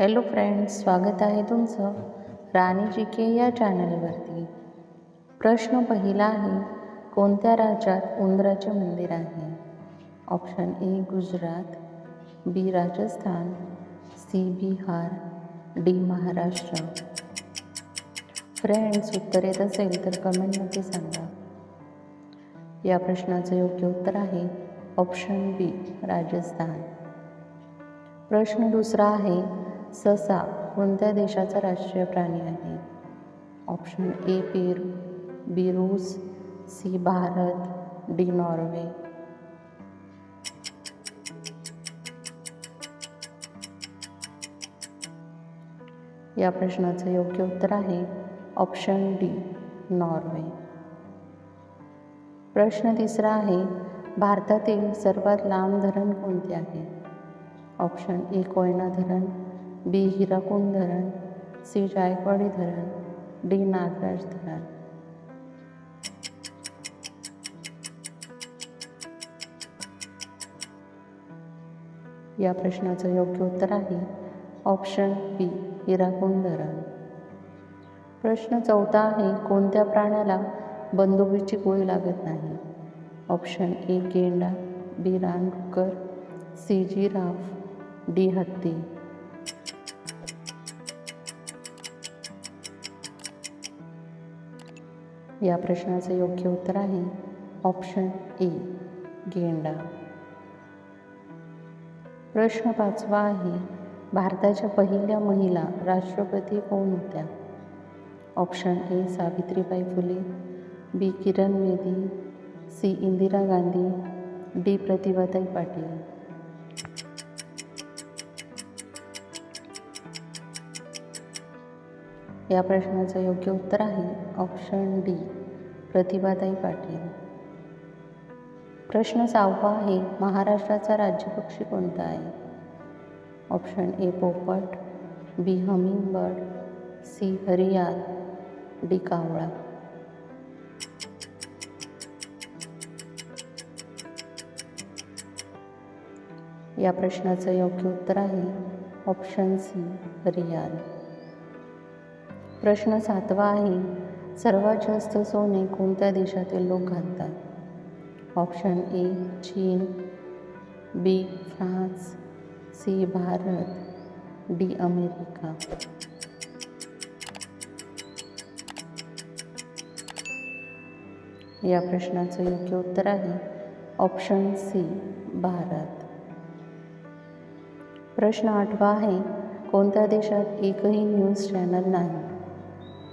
Hello friends स्वागत आहे तुमचं राणी जी के या चॅनलवरती. प्रश्न पहिला आहे कोणत्या राज्यात उंदराचे मंदिर आहे? Option A Gujarat B Rajasthan C Bihar D Maharashtra. Friends उत्तर येत असेल तर कमेंटमध्ये सांगा. या प्रश्नाचं योग्य उत्तर आहे ऑप्शन बी राजस्थान. प्रश्न दुसरा आहे ससा कोणत्या देशाचा राष्ट्रीय प्राणी आहे? ऑप्शन ए पेरू. बी रूस सी भारत. D Norway. या प्रश्नाचं योग्य उत्तर आहे ऑप्शन डी नॉर्वे. प्रश्न तिसरा आहे भारतातील सर्वात लांब धरण कोणते आहे? ऑप्शन ए कोयना धरण. बी हिराकुंड धरण सी जायकवाडी धरण डी नागराज धरण. या प्रश्नाचं योग्य उत्तर आहे ऑप्शन बी हिराकुंड धरण. प्रश्न चौथा आहे कोणत्या प्राण्याला बंदुकीची गोळी लागत नाही? ऑप्शन ए गेंडा बी रानडुक्कर सी जिराफ डी हत्ती. या प्रश्नाचं योग्य उत्तर आहे. ऑप्शन ए गेंडा. प्रश्न पाचवा आहे भारताच्या पहिल्या महिला राष्ट्रपती कोण होत्या? Option A Savitribai Phule. B Kiran Bedi. C Indira Gandhi. D Pratibhatai Patil. या प्रश्नाचं योग्य उत्तर आहे ऑप्शन डी प्रतिभाताई पाटील. प्रश्न सहावा आहे महाराष्ट्राचा राज्यपक्षी कोणता आहे? ऑप्शन ए पोपट बी हमिंग बर्ड सी हरियाल डी कावळा. या प्रश्नाचं योग्य उत्तर आहे ऑप्शन सी हरियाल प्रश्न सातवा आहे सर्वात जास्त सोने कोणत्या देशातील लोक घालतात? ऑप्शन ए चीन B France C Bharat D America. या प्रश्नाचं योग्य उत्तर आहे ऑप्शन सी भारत. प्रश्न आठवा आहे कोणत्या देशात एकही न्यूज चॅनल नाही?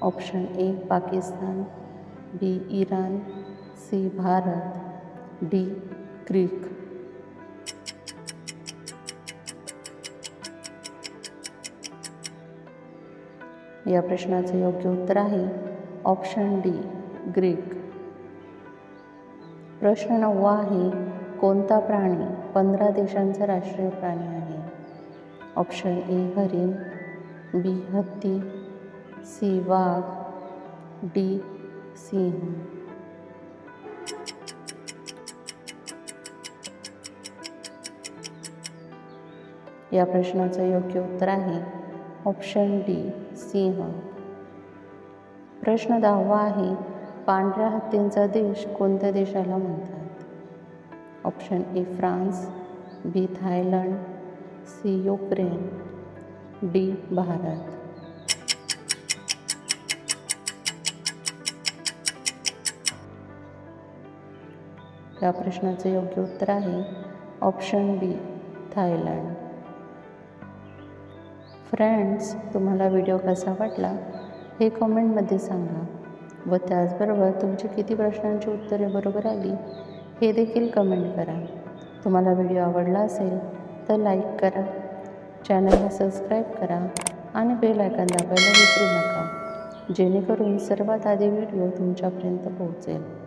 Option A Pakistan B Iran C Bharat D Greek. या प्रश्नाचं योग्य उत्तर आहे ऑप्शन डी ग्रीक. प्रश्न नववा आहे कोणता प्राणी पंधरा देशांचा राष्ट्रीय प्राणी आहे? ऑप्शन ए हरिण बी हत्ती सी वाघ डी सिंह। या प्रश्नाचं योग्य उत्तर आहे ऑप्शन डी सिंह. प्रश्न दहावा आहे पांढऱ्या हत्तींचा देश कोणत्या देशाला म्हणतात? Option A France B Thailand C Ukraine D Bharat. या प्रश्नाचं योग्य उत्तर आहे ऑप्शन बी थायलंड. फ्रेंड्स तुम्हाला व्हिडिओ कसा वाटला हे कमेंटमध्ये सांगा व त्याचबरोबर तुमची किती प्रश्नांची उत्तरे बरोबर आली हे देखील कमेंट करा. तुम्हाला व्हिडिओ आवडला असेल तर लाईक करा चॅनलला सबस्क्राईब करा आणि बेल आयकॉन दाबायला विसरू नका जेणेकरून सर्वात आधी व्हिडिओ तुमच्यापर्यंत पोहोचेल.